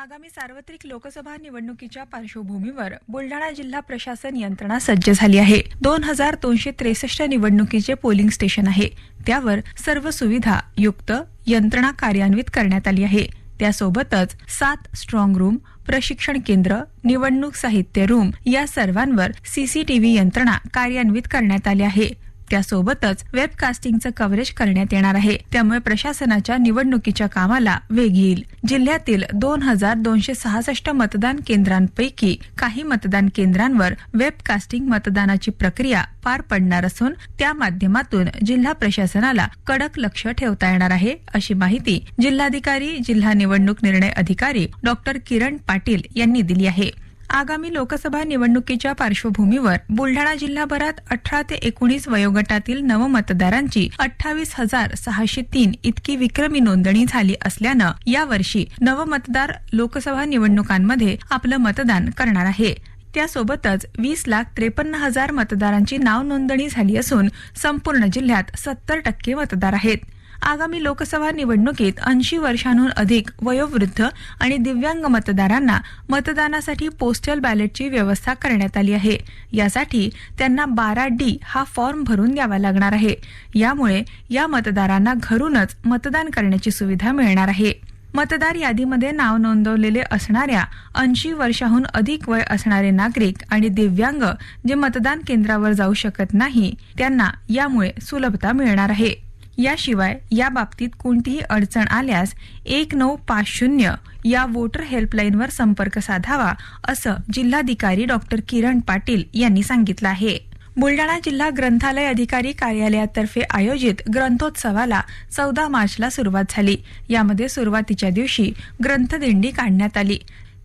आगामी सार्वत्रिक लोकसभा निवडणुकीच्या पार्श्वभूमीवर बुलढाणा जिल्हा प्रशासन यंत्रणा सज्ज झाली आहे. दोन हजार दोनशे त्रेसष्ट निवडणुकीचे पोलिंग स्टेशन आहे. त्यावर सर्व सुविधा युक्त यंत्रणा कार्यान्वित करण्यात आली आहे. त्यासोबतच सात स्ट्रॉंग रूम प्रशिक्षण केंद्र निवडणूक साहित्य रूम या सर्वांवर सीसीटीव्ही यंत्रणा कार्यान्वित करण्यात आली आहे. त्यासोबतच वेबकास्टिंगचं कव्हरेज करण्यात येणार आहे. त्यामुळे प्रशासनाच्या निवडणुकीच्या कामाला वेग येईल. जिल्ह्यातील दोन हजार दोनशे सहासष्ट मतदान केंद्रांपैकी काही मतदान केंद्रांवर वेबकास्टिंग मतदानाची प्रक्रिया पार पडणार असून त्या माध्यमातून जिल्हा प्रशासनाला कडक लक्ष ठेवता येणार आहे अशी माहिती जिल्हाधिकारी जिल्हा निवडणूक निर्णय अधिकारी डॉक्टर किरण पाटील यांनी दिली आहे. आगामी लोकसभा निवडणुकीच्या पार्श्वभूमीवर बुलढाणा जिल्हाभरात अठरा ते एकोणीस वयोगटातील नवमतदारांची अठ्ठावीस हजार सहाशे तीन इतकी विक्रमी नोंदणी झाली असल्यानं यावर्षी नवमतदार लोकसभा निवडणुकांमध्ये आपलं मतदान करणार आहे. त्यासोबतच वीस लाख त्रेपन्न हजार मतदारांची नाव नोंदणी झाली असून संपूर्ण जिल्ह्यात सत्तर टक्के मतदार आहेत. आगामी लोकसभा निवडणुकीत ऐंशी वर्षांहून अधिक वयोवृद्ध आणि दिव्यांग मतदारांना मतदानासाठी पोस्टल बॅलेटची व्यवस्था करण्यात आली आहे. यासाठी त्यांना बारा डी हा फॉर्म भरून द्यावा लागणार आहे. यामुळे या मतदारांना घरूनच मतदान करण्याची सुविधा मिळणार आहे. मतदार यादीमध्ये नाव नोंदवलेले असणाऱ्या ऐंशी वर्षाहून अधिक वय असणारे नागरिक आणि दिव्यांग जे मतदान केंद्रावर जाऊ शकत नाही त्यांना यामुळे सुलभता मिळणार आहे. याशिवाय या बाबतीत कोणतीही अडचण आल्यास एक नऊ पाच शून्य या वोटर हेल्पलाईनवर संपर्क साधावा असं जिल्हाधिकारी डॉक्टर किरण पाटील यांनी सांगितलं आहे. बुलडाणा जिल्हा ग्रंथालय अधिकारी कार्यालयातर्फे आयोजित ग्रंथोत्सवाला चौदा मार्चला सुरुवात झाली. यामध्ये सुरुवातीच्या दिवशी ग्रंथदिंडी काढण्यात आली.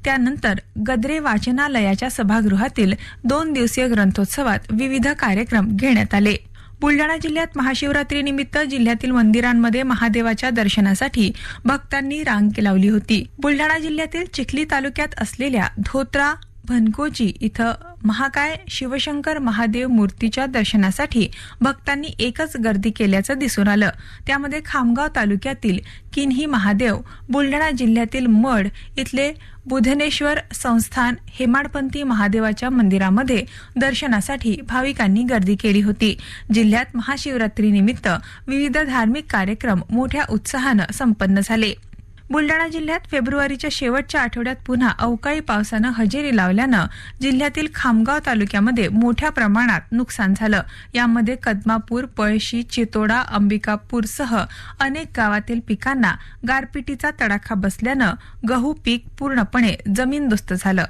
त्यानंतर गद्रे वाचनालयाच्या सभागृहातील दोन दिवसीय ग्रंथोत्सवात विविध कार्यक्रम घेण्यात आले. बुलडाणा जिल्ह्यात महाशिवरात्रीनिमित्त जिल्ह्यातील मंदिरांमध्ये महादेवाच्या दर्शनासाठी भक्तांनी रांग लावली होती. बुलडाणा जिल्ह्यातील चिखली तालुक्यात असलेल्या धोत्रा भनकोजी इथं महाकाय शिवशंकर महादेव मूर्तीच्या दर्शनासाठी भक्तांनी एकच गर्दी केल्याचं दिसून आलं. त्यामध्ये खामगाव तालुक्यातील किन्ही महादेव बुलढाणा जिल्ह्यातील मड इथले बुधनेश्वर संस्थान हेमाडपंथी महादेवाच्या मंदिरामध्ये दर्शनासाठी भाविकांनी गर्दी केली होती. जिल्ह्यात महाशिवरात्रीनिमित्त विविध धार्मिक कार्यक्रम मोठ्या उत्साहानं संपन्न झाले. बुलडाणा जिल्ह्यात फेब्रुवारीच्या शेवटच्या आठवड्यात पुन्हा अवकाळी पावसानं हजेरी लावल्यानं जिल्ह्यातील खामगाव तालुक्यामध्ये मोठ्या प्रमाणात नुकसान झालं. यामध्ये कदमापूर पळशी चितोडा अंबिकापूरसह अनेक गावातील पिकांना गारपिटीचा तडाखा बसल्यानं गहू पीक पूर्णपणे जमीनदोस्त झालं.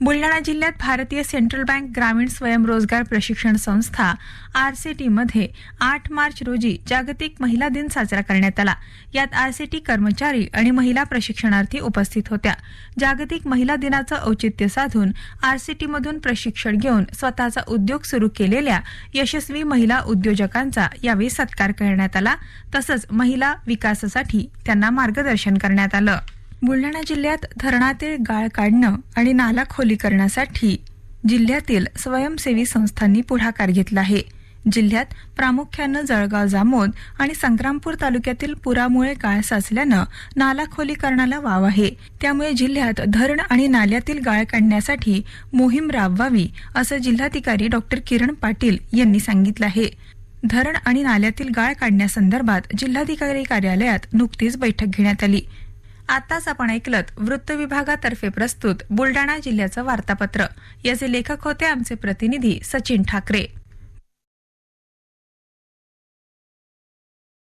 बुलडाणा जिल्ह्यात भारतीय सेंट्रल बँक ग्रामीण स्वयंरोजगार प्रशिक्षण संस्था आरसीटीमध्ये आठ मार्च रोजी जागतिक महिला दिन साजरा करण्यात आला. यात आरसीटी कर्मचारी आणि महिला प्रशिक्षणार्थी उपस्थित होत्या. जागतिक महिला दिनाचं औचित्य साधून आरसीटीमधून प्रशिक्षण घेऊन स्वतःचा उद्योग सुरू केलेल्या यशस्वी महिला उद्योजकांचा यावेळी सत्कार करण्यात आला. तसंच महिला विकासासाठी त्यांना मार्गदर्शन करण्यात आलं. बुलढाणा जिल्ह्यात धरणातील गाळ काढणं आणि नाला खोलीकरणासाठी जिल्ह्यातील स्वयंसेवी संस्थांनी पुढाकार घेतला आहे. जिल्ह्यात प्रामुख्यानं जळगाव जामोद आणि संग्रामपूर तालुक्यातील पुरामुळे गाळ साचल्यानं नाला खोलीकरणाला वाव आहे. त्यामुळे जिल्ह्यात धरण आणि नाल्यातील गाळ काढण्यासाठी मोहीम राबवावी असं जिल्हाधिकारी डॉक्टर किरण पाटील यांनी सांगितलं आहे. धरण आणि नाल्यातील गाळ काढण्यासंदर्भात जिल्हाधिकारी कार्यालयात नुकतीच बैठक घेण्यात आली. आताच आपण ऐकलत वृत्त विभागातर्फे प्रस्तुत बुलडाणा जिल्ह्याचं वार्तापत्र. याचे लेखक होते आमचे प्रतिनिधी सचिन ठाकरे.